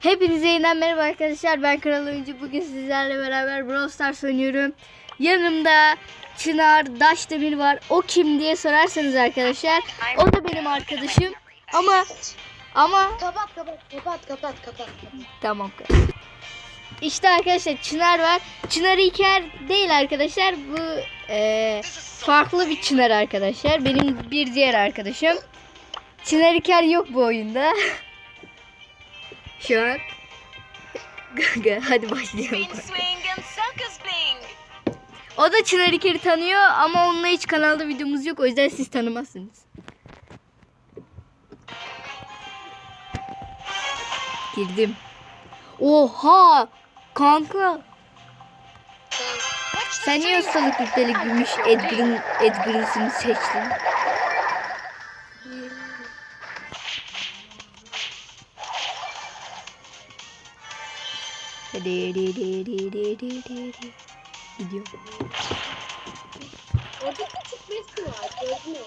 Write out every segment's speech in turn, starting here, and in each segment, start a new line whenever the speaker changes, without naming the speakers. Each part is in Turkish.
Hepinize yeniden merhaba arkadaşlar. Ben Kral Oyuncu. Bugün sizlerle beraber Brawl Stars oynuyorum. Yanımda Çınar Daşdemir var. O kim diye sorarsanız arkadaşlar. O da benim arkadaşım. Ama ama
Kapat kapat kapat kapat kapat.
tamam. İşte arkadaşlar Çınar var. Çınar İlker değil arkadaşlar. Bu eee, farklı bir Çınar arkadaşlar. Benim bir diğer arkadaşım. Çınar İlker yok bu oyunda. Şu an. Hadi başlayalım. O da Çınar İlker'i tanıyor ama onunla hiç kanalda videomuz yok. O yüzden siz tanımazsınız. Girdim. Oha! Kanka sen niye ustalık yükleli gümüş Edgar'ın Edgar'ını seçtin? Gidiyor.
Orada küçük bir var gördün mü?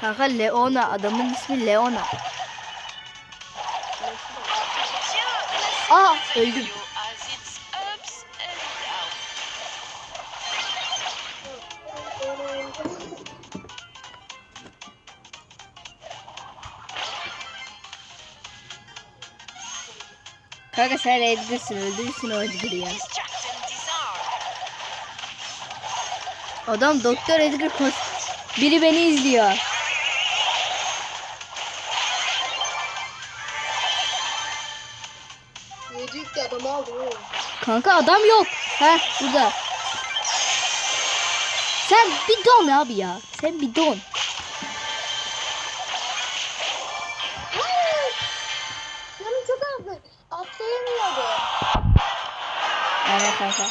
Kanka Leona adamın ismi Leona. Aa öldüm. Kanka sen Edgar'sın öldürürsün o Edgar'ı ya. Adam Doktor Edgar kos. Biri beni izliyor.
Yedi yüklü adamı oğlum.
Kanka adam yok. Ha burada. Sen bir don abi ya. Sen bir don. Aynen kanka.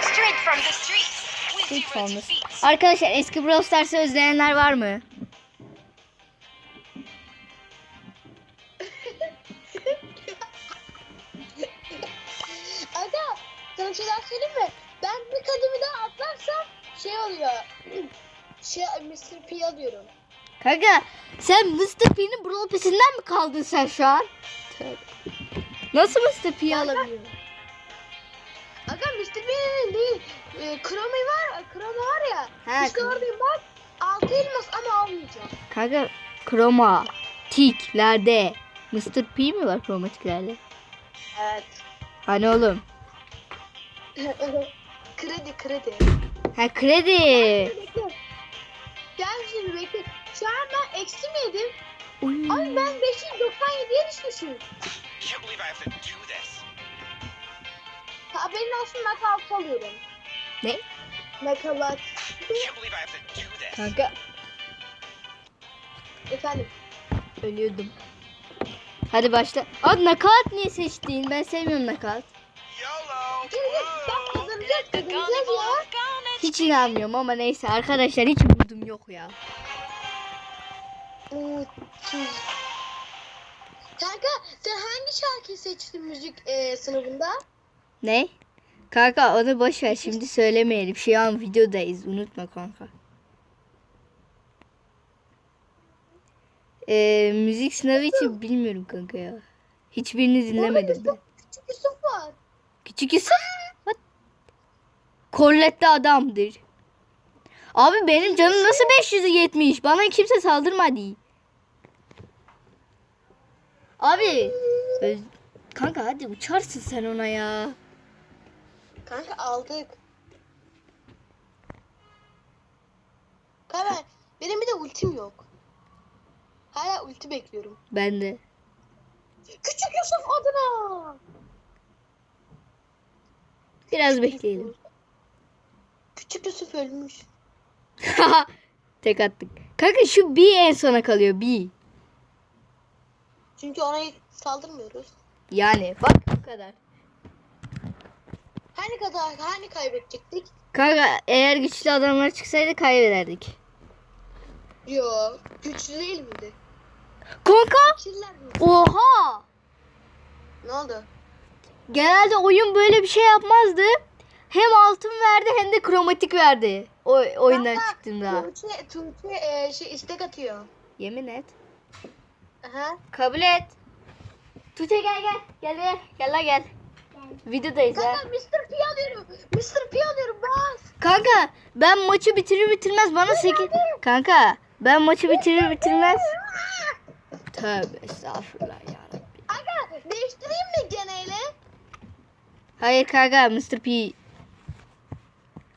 Straight from the streets.
Olmaz.
defeats.
Arkadaşlar eski Brawl Stars'ı özleyenler var mı?
Aga sana şey daha söyleyeyim mi? Ben bir kademi daha atlarsam şey oluyor. Şey Mr. P alıyorum.
Kanka sen Mr. P'nin Brawl Pass'inden mi kaldın sen şu an? Tövbe. Nasıl Mr. P'yi alabiliyorsun?
Aga Mr. P'nin değil. E, Chrome var, Chrome var ya.
Ha,
işte oradayım bak. Altı elmas ama almayacağım.
Kanka kroma tiklerde Mr. P mi var kromatiklerde?
Evet.
Hani oğlum?
kredi kredi.
Ha kredi.
Bekle. Gel şimdi bekle. Şu an ben eksi mi yedim?
Uy.
Ay ben 597'ye düşmüşüm.
Can't believe I have to do this.
Haberin olsun nakavt alıyorum.
Ne?
Nakavt.
Can't believe I have to do this.
Kanka
Efendim.
ölüyordum. Hadi başla. Aa nakat niye seçtin? Ben sevmiyorum
and
Hiç inanmıyorum ama neyse arkadaşlar hiç vurdum yok ya.
Kanka sen hangi şarkıyı seçtin müzik e, sınıfında?
Ne? Kanka onu boş ver şimdi söylemeyelim. Şu an videodayız unutma kanka. Ee, müzik sınavı için bilmiyorum kanka ya. Hiçbirini dinlemedim ben.
Küçük Yusuf var.
Küçük Yusuf. What? Korletli adamdır. Abi benim canım nasıl 570? Bana kimse saldırmadı. Abi. öz- Kanka hadi uçarsın sen ona ya.
Kanka aldık. Kanka benim bir de ultim yok. Hala ulti bekliyorum.
Ben de.
Küçük Yusuf adına.
Biraz bekleyelim.
Küçük Yusuf ölmüş.
Tek attık. Kanka şu bir en sona kalıyor bir.
Çünkü ona saldırmıyoruz.
Yani bak bu kadar.
Hani kadar hani kaybedecektik?
Kanka eğer güçlü adamlar çıksaydı kaybederdik.
Yo, güçlü değil miydi?
Kanka
Killer mi?
oha.
Ne oldu?
Genelde oyun böyle bir şey yapmazdı. Hem altın verdi hem de kromatik verdi. O oyundan
Kanka,
çıktığında.
Tuğçe, Tuğçe e, şey istek atıyor.
Yemin et.
Aha.
Kabul et. Tuğçe gel gel. Gel gel. Gel la gel. Videodayız ha.
Kanka Mr. P alıyorum. Mr. P alıyorum bas.
Kanka ben maçı bitirir bitirmez bana 8. Kanka ben maçı bitirir bitirmez. Tövbe estağfurullah ya.
Aga değiştireyim mi geneyle?
Hayır kanka Mr. P.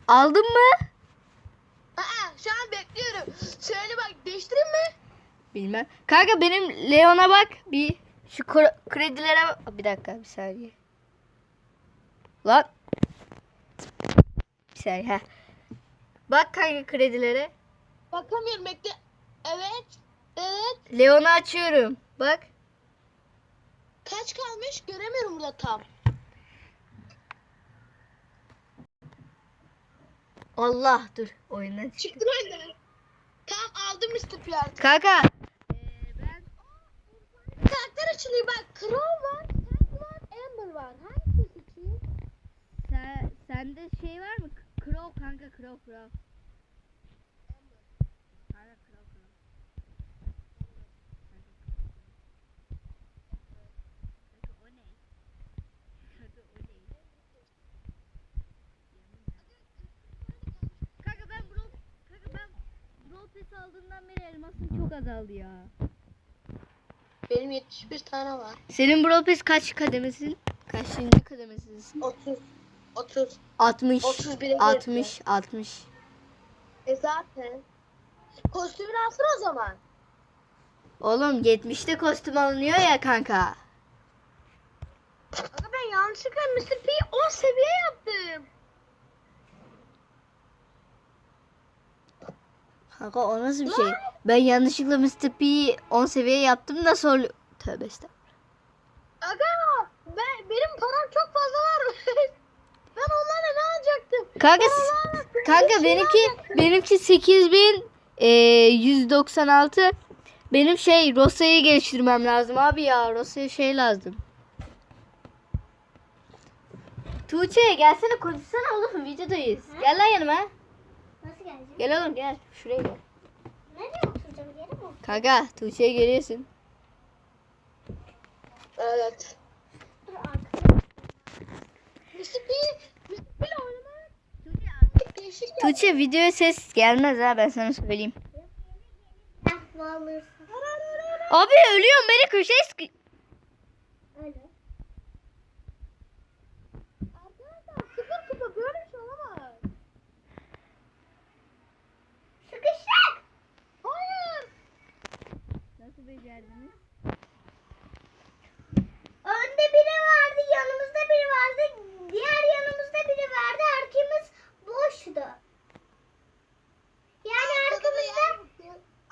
Aldın mı?
Aa, şu an bekliyorum. Söyle bak değiştireyim mi?
Bilmem. Kanka benim Leon'a bak bir şu kredilere bak- bir dakika bir saniye. Lan. Bir saniye. heh. Bak kanka kredilere.
Bakamıyorum bekle. Evet. Evet.
Leon'u açıyorum. Bak.
Kaç kalmış göremiyorum burada tam.
Allah dur oyundan çık.
Çıktım önden. Tamam aldım Mr. P artık.
Kanka.
Karakter açılıyor bak. Crow var, Tank var, Amber var. Hangisini seçeyim?
Sen, sende şey var mı? Crow kanka Crow Crow. Kanka Crow Crow. Kanka? Kanka? Kanka ben kanka Brawl Pass aldığımdan beri elmasım çok azaldı ya.
Benim 71 tane var.
Senin Brawl Pass kaç kademesin? Kaçıncı kademesisin?
30. 30.
60.
31'e
60 60.
E zaten. Kostümünü alsın o zaman.
Oğlum 70'te kostüm alınıyor ya kanka.
Aga ben yanlışlıkla Mr. P'yi 10 seviye yaptım.
Kanka o nasıl bir şey? Ben yanlışlıkla Mr. P'yi 10 seviye yaptım da sol... Tövbe estağfurullah.
Aga ben, benim param çok fazla var. ben onlarla ne alacaktım?
Kanka,
Ben
kanka benimki benimki 8000 e, 196. Benim şey Rosa'yı geliştirmem lazım abi ya. Rosa'ya şey lazım. Tuğçe gelsene konuşsana oğlum videodayız. Gel lan yanıma.
Nasıl geleceğim?
Gel oğlum gel. Şuraya gel.
Nereye oturacağım? Yere mi?
Kanka Tuğçe'yi görüyorsun.
Evet. Dur arkada.
Tuğçe videoya ses gelmez ha ben sana söyleyeyim. Abi ölüyorum beni köşeye sıkı...
Öyle. Arkadaşlar sıfır kupa böyle bir şey olamaz. Sıkıştık. Hayır.
Nasıl becerdiniz?
Önde biri vardı, yanımızda biri vardı, diğer yanımızda biri vardı, arkamız boştu. Yani arkamızda...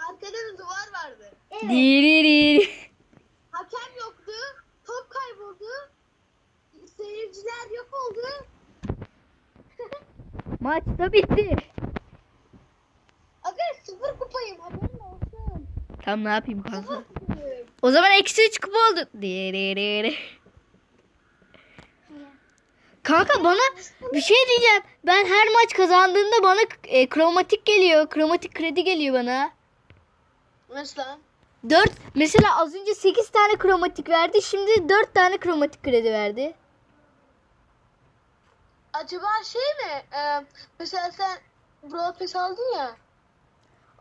Arkada bir duvar vardı. Evet.
Diriri.
Hakem yoktu, top kayboldu, seyirciler yok oldu.
Maç da bitti.
Aga sıfır kupayım, haberin olsun.
Tam ne yapayım kanka? O zaman eksi 3 kupa oldu. Kanka bana bir şey diyeceğim. Ben her maç kazandığımda bana e, kromatik geliyor. Kromatik kredi geliyor bana.
Nasıl lan?
4 mesela az önce 8 tane kromatik verdi. Şimdi 4 tane kromatik kredi verdi.
Acaba şey mi? Ee, mesela sen Brawl Pass aldın ya.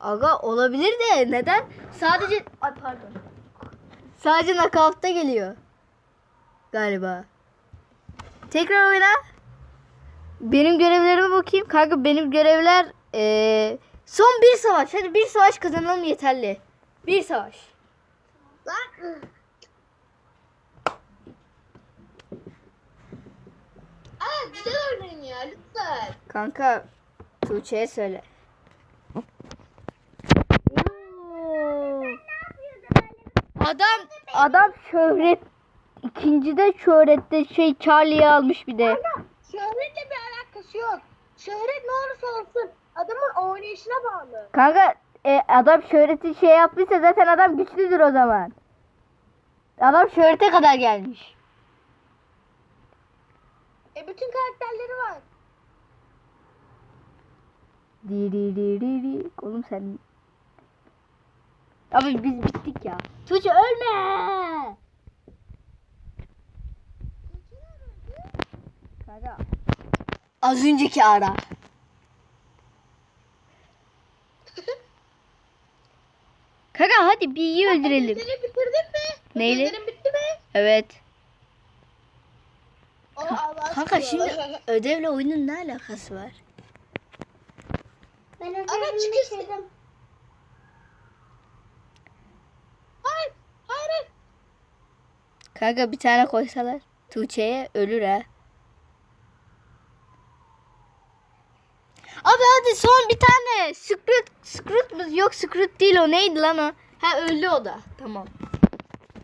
Aga olabilir de neden? Sadece ay pardon. Sadece knockout'ta geliyor. Galiba. Tekrar oyna. Benim görevlerime bakayım. Kanka benim görevler eee, son bir savaş. Hadi bir savaş kazanalım yeterli. Bir savaş.
Lan. Aa güzel oynayın ya lütfen.
Kanka Tuğçe'ye söyle. Adam adam şöhret ikincide şöhrette şey Charlie'yi almış bir de.
Şöhretle bir alakası yok. Şöhret ne olursa olsun adamın oynayışına bağlı.
Kanka e, adam şöhreti şey yapmışsa zaten adam güçlüdür o zaman. Adam şöhrete kadar gelmiş.
E bütün karakterleri var.
Di di di di di. Oğlum sen Abi biz bittik ya. Tuğçe ölme. Kanka. Az önceki ara. Kanka hadi bir iyi öldürelim.
Mi?
Neyle?
Ödevlerin bitti mi?
Evet.
O Allah
Kanka şimdi ödevle oyunun ne alakası var?
Ben ödevimi bitirdim.
Hayır. Hayır. hayır.
Kanka bir tane koysalar Tuğçe'ye ölür ha. Abi hadi son bir tane. Skrut, Skrut mu? Yok Skrut değil o neydi lan o? Ha öldü o da. Tamam.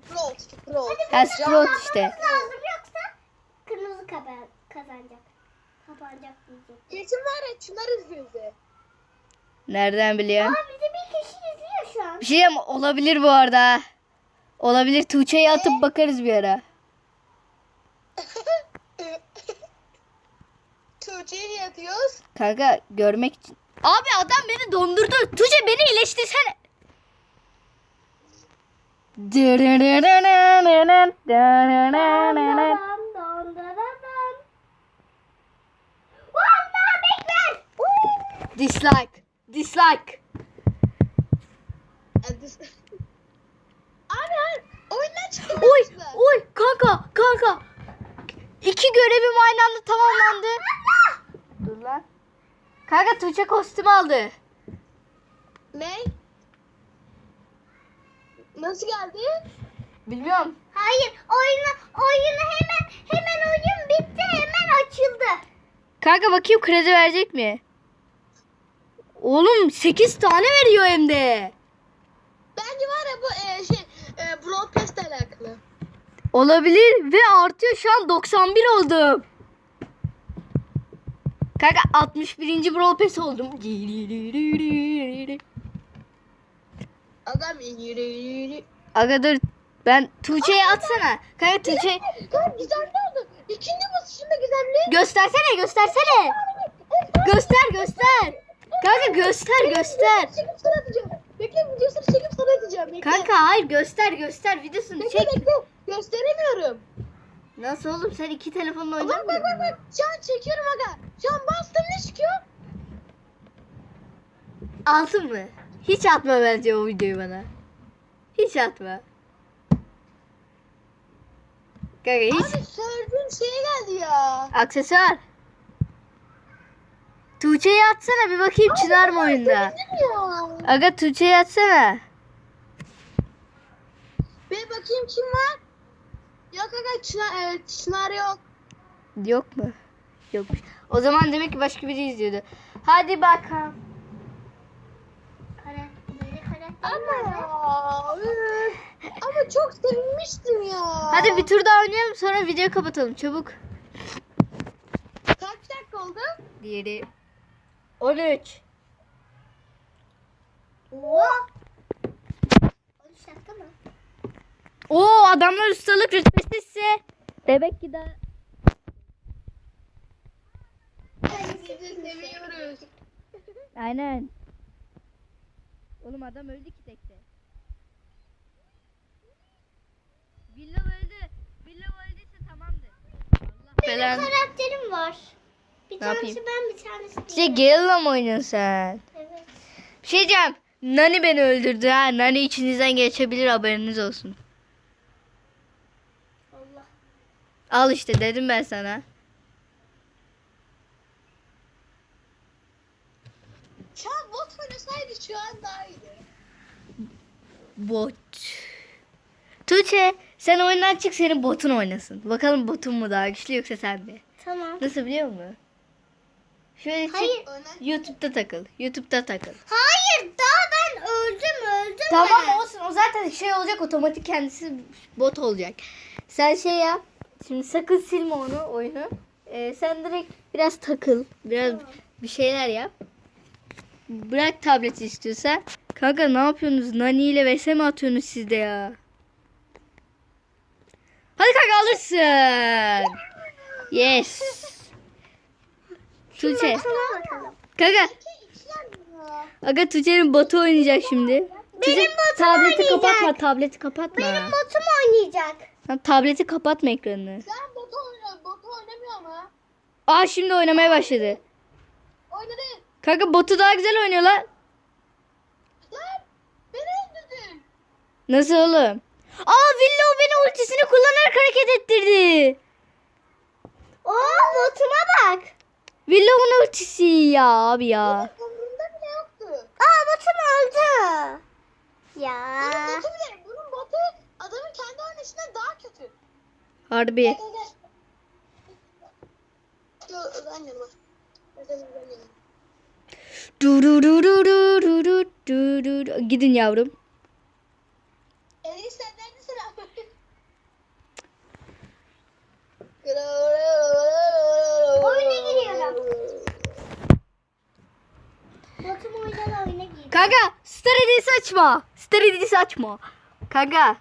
Prost. Prost.
Ha Skrut işte.
lazım kırmızı kaza- kazanacak. Kapanacak diyecek.
Kesin var ya Çınar izliyor bizi.
Nereden biliyorum?
Aa bizi bir kişi izliyor şu an.
Bir şey mi? olabilir bu arada. Olabilir. Tuğçe'ye atıp bakarız bir ara.
Tuğçe'ye niye atıyoruz?
Kanka görmek için. Abi adam beni dondurdu. Tuğçe beni iyileştirsene.
Dan
Dislike. Dislike.
Abi. Oyundan çıktım.
Oy, oy kanka, kanka. İki görevim aynı anda tamamlandı. Dur lan. Kanka Tuğçe kostüm aldı.
Ne? Nasıl geldi?
Bilmiyorum.
Hayır oyunu oyunu hemen hemen oyun bitti hemen açıldı.
Kanka bakayım kredi verecek mi? Oğlum 8 tane veriyor hem de.
Bence var ya bu e, şey e, broadcast alakalı.
Olabilir ve artıyor şu an 91 oldum. Kanka 61. Brawl Pass oldum.
Adam yürü yürü.
Aga dur ben Tuğçe'ye atsana. Kanka Tuğçe
Kanka gizemli oldu. İkinci basışında gizemli.
göstersene göstersene. Göster göster. Kanka göster göster.
Çekip sana atacağım. Bekle videosunu çekip sana atacağım. Bekle.
Kanka hayır göster göster videosunu
Bekle
çek.
bekle. Gösteremiyorum.
Nasıl oğlum sen iki telefonla
Bak bak bak
musun?
bak. Şu an çekiyorum aga. Şu an bastım ne çıkıyor?
Altın mı? Hiç atma bence o videoyu bana. Hiç atma. Kanka hiç
Abi söylediğin şeye geldi ya.
aksesuar. Tuğçe'yi atsana bir bakayım çınar mı oyunda? Aga Tuğçe'yi atsana.
Bir bakayım kim var? Yok aga Çınar, e, Çınar yok.
Yok mu? Yokmuş. O zaman demek ki başka biri izliyordu. Hadi bakalım.
Ama ya. Ama çok sevinmiştim ya.
Hadi bir tur daha oynayalım sonra videoyu kapatalım çabuk.
Kaç dakika oldu?
Diğeri 13.
Oo. 13 dakika mı?
Oo adamlar ustalık rütbesi size. Demek ki
Sizi seviyoruz.
Aynen. Oğlum adam öldü ki tekte. Villa öldü. Villa öldüyse tamamdır. Allah
Benim karakterim var. Bir
Ne
tanesi
yapayım?
ben bir tanesi
İşte
değil.
Gale'la mı oynuyorsun sen?
Evet.
Bir şey diyeceğim. Nani beni öldürdü ha. Nani içinizden geçebilir haberiniz olsun.
Allah.
Al işte dedim ben sana.
An bot oynasaydı şu an daha iyiydi.
Bot. Tuğçe sen oyundan çık senin botun oynasın. Bakalım botun mu daha güçlü yoksa sen mi?
Tamam.
Nasıl biliyor musun? Şöyle çık.
Hayır.
YouTube'da takıl. YouTube'da takıl.
Hayır daha ben öldüm öldüm
Tamam
ben.
olsun. O zaten şey olacak otomatik kendisi bot olacak. Sen şey yap. Şimdi sakın silme onu oyunu. Ee, sen direkt biraz takıl. Biraz bir şeyler yap. Bırak tableti istiyorsan. Kanka ne yapıyorsunuz? Nani ile vs mi atıyorsunuz siz de ya? Hadi kanka alırsın. Yes. Tuğçe. Kanka. Aga Tuğçe'nin botu oynayacak şimdi. Kızım,
Benim botum
tableti
oynayacak.
kapatma, tableti kapatma.
Benim botum oynayacak.
Sen tableti kapatma ekranını.
Sen botu oynuyor. Botu oynamıyor ama.
Aa şimdi oynamaya başladı.
Oynadı.
Kanka botu daha güzel oynuyor lan.
Lan beni öldürdün.
Nasıl oğlum? Aa Willow beni ultisini kullanarak hareket ettirdi.
Oo botuma bak.
Villa'nın ultisi ya abi ya.
Evet, umurumda bile
öldü. Ya.
Bunun botu bile, adamın kendi oynayışından daha kötü.
Harbi.
Gel, gel, gel. Şu, ben yanıma. Ben yanıma.
Du. Gidin yavrum. Kanka Star Hediyesi açma. Star Hediyesi açma. Kanka.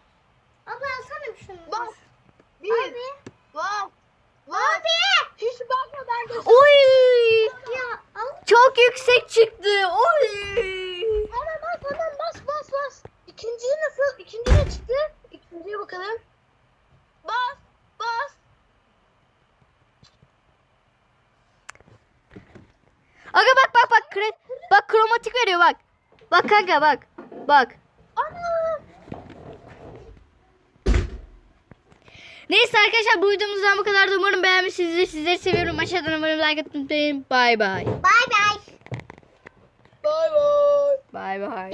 Abla alsana bir şunu.
Bak. Bir.
Abi.
Bak. Bak. Hiç bakma ben de.
Oy!
Ya al.
Çok yüksek çıktı. Oy!
Hemen bas hemen bas bas bas. İkinciyi nasıl? İkinci ne çıktı? İkinciye bakalım. Bas. Bas.
Aga bak bak bak. Kre bak kromatik veriyor bak. Bak kanka bak. Bak.
Ana.
Neyse arkadaşlar bu videomuzdan bu kadar da umarım beğenmişsinizdir. Sizleri seviyorum. Aşağıdan umarım like atmayı unutmayın. Bay bay.
Bay bay.
Bay bay.
Bay bay.